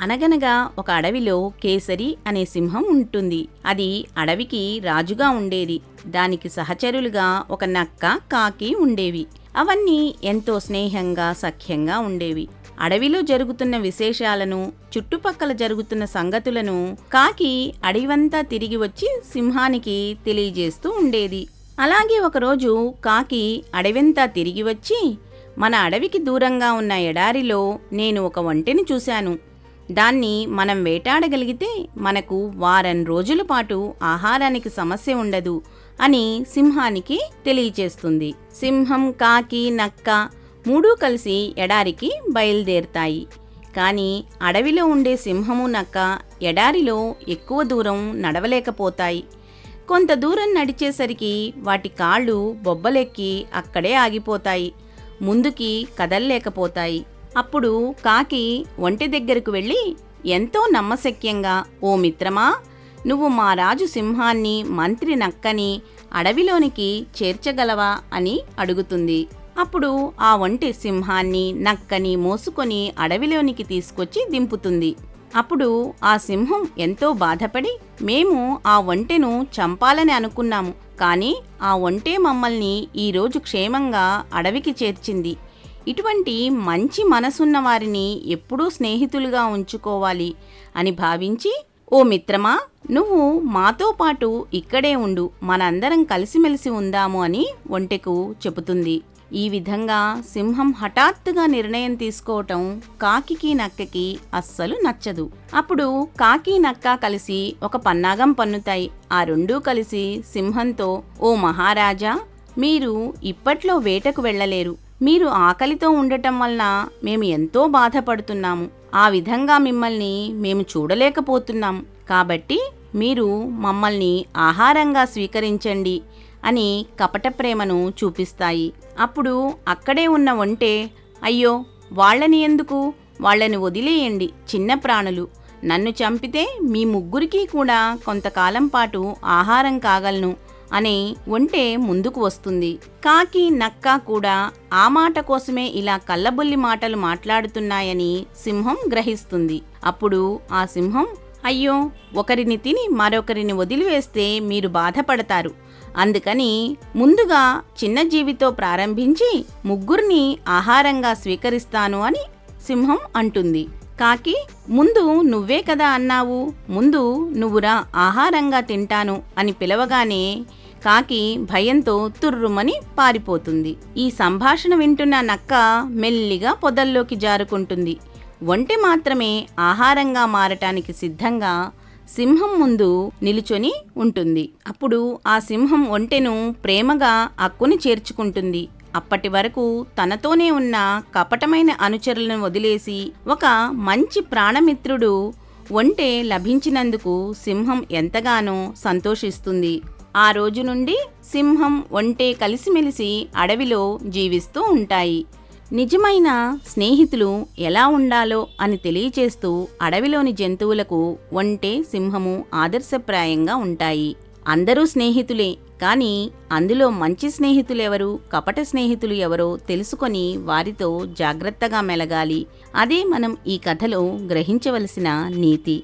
అనగనగా ఒక అడవిలో కేసరి అనే సింహం ఉంటుంది. అది అడవికి రాజుగా ఉండేది. దానికి సహచరులుగా ఒక నక్క కాకి ఉండేవి. అవన్నీ ఎంతో స్నేహంగా సఖ్యంగా ఉండేవి. అడవిలో జరుగుతున్న విశేషాలను చుట్టుపక్కల జరుగుతున్న సంగతులను కాకి అడవివంతా తిరిగి వచ్చి సింహానికి తెలియజేస్తూ ఉండేది. అలాగే ఒకరోజు కాకి అడవంతా తిరిగి వచ్చి మన అడవికి దూరంగా ఉన్న ఎడారిలో నేను ఒక ఒంటెని చూశాను. దాన్ని మనం వేటాడగలిగితే మనకు వారం రోజుల పాటు ఆహారానికి సమస్య ఉండదు అని సింహానికి తెలియచేస్తుంది. సింహం కాకి నక్క మూడూ కలిసి ఎడారికి బయలుదేరుతాయి. కానీ అడవిలో ఉండే సింహము నక్క ఎడారిలో ఎక్కువ దూరం నడవలేకపోతాయి. కొంత దూరం నడిచేసరికి వాటి కాళ్ళు బొబ్బలెక్కి అక్కడే ఆగిపోతాయి. ముందుకి కదల్లేకపోతాయి. అప్పుడు కాకి ఒంటె దగ్గరకు వెళ్ళి ఎంతో నమ్మశక్యంగా ఓ మిత్రమా! నువ్వు మా రాజు సింహాన్ని మంత్రి నక్కని అడవిలోనికి చేర్చగలవా? అని అడుగుతుంది. అప్పుడు ఆ ఒంటి సింహాన్ని నక్కని మోసుకొని అడవిలోనికి తీసుకొచ్చి దింపుతుంది. అప్పుడు ఆ సింహం ఎంతో బాధపడి మేము ఆ ఒంటెను చంపాలని అనుకున్నాము కానీ ఆ ఒంటె మమ్మల్ని ఈరోజు క్షేమంగా అడవికి చేర్చింది. ఇటువంటి మంచి మనసున్న వారిని ఎప్పుడూ స్నేహితులుగా ఉంచుకోవాలి అని భావించి ఓ మిత్రమా నువ్వు మాతో పాటు ఇక్కడే ఉండు మనందరం కలిసిమెలిసి ఉందాము అని ఒంటెకు చెబుతుంది. ఈ విధంగా సింహం హఠాత్తుగా నిర్ణయం తీసుకోవటం కాకికి నక్కకి అస్సలు నచ్చదు. అప్పుడు కాకి నక్క కలిసి ఒక పన్నాగం పన్నుతాయి. ఆ రెండూ కలిసి సింహంతో ఓ మహారాజా మీరు ఇప్పట్లో వేటకు వెళ్ళలేరు. మీరు ఆకలితో ఉండటం వలన మేము ఎంతో బాధపడుతున్నాము. ఆ విధంగా మిమ్మల్ని మేము చూడలేకపోతున్నాం. కాబట్టి మీరు మమ్మల్ని ఆహారంగా స్వీకరించండి. అని కపట ప్రేమను చూపిస్తాయి. అప్పుడు అక్కడే ఉన్న ఒంటే అయ్యో వాళ్ళని ఎందుకు? వాళ్ళని వదిలేయండి చిన్న ప్రాణులు. నన్ను చంపితే మీ ముగ్గురికి కూడా కొంతకాలం పాటు ఆహారం కాగలను అని ఒంటే ముందుకు వస్తుంది. కాకి నక్క కూడా ఆ మాట కోసమే ఇలా కళ్ళబుల్లి మాటలు మాట్లాడుతున్నాయని సింహం గ్రహిస్తుంది. అప్పుడు ఆ సింహం అయ్యో ఒకరిని తిని మరొకరిని వదిలివేస్తే మీరు బాధపడతారు. అందుకని ముందుగా చిన్న జీవితో ప్రారంభించి ముగ్గురిని ఆహారంగా స్వీకరిస్తాను అని సింహం అంటుంది. కాకి ముందు నువ్వే కదా అన్నావు ముందు నువ్వురా ఆహారంగా తింటాను అని పిలవగానే కాకి భయంతో తుర్రుమని పారిపోతుంది. ఈ సంభాషణ వింటున్న నక్క మెల్లిగా పొదల్లోకి జారుకుంటుంది. ఒంటె మాత్రమే ఆహారంగా మారటానికి సిద్ధంగా సింహం ముందు నిలుచొని ఉంటుంది. అప్పుడు ఆ సింహం ఒంటెను ప్రేమగా అక్కుని చేర్చుకుంటుంది. అప్పటి వరకు తనతోనే ఉన్న కపటమైన అనుచరులను వదిలేసి ఒక మంచి ప్రాణమిత్రుడు ఒంటె లభించినందుకు సింహం ఎంతగానో సంతోషిస్తుంది. ఆ రోజు నుండి సింహం ఒంటె కలిసిమెలిసి అడవిలో జీవిస్తూ ఉంటాయి. నిజమైన స్నేహితులు ఎలా ఉండాలో అని తెలియచేస్తూ అడవిలోని జంతువులకు ఒంటె సింహము ఆదర్శప్రాయంగా ఉంటాయి. అందరూ స్నేహితులే కానీ అందులో మంచి స్నేహితులెవరు కపట స్నేహితులు ఎవరో తెలుసుకొని వారితో జాగ్రత్తగా మెలగాలి. అదే మనం ఈ కథలో గ్రహించవలసిన నీతి.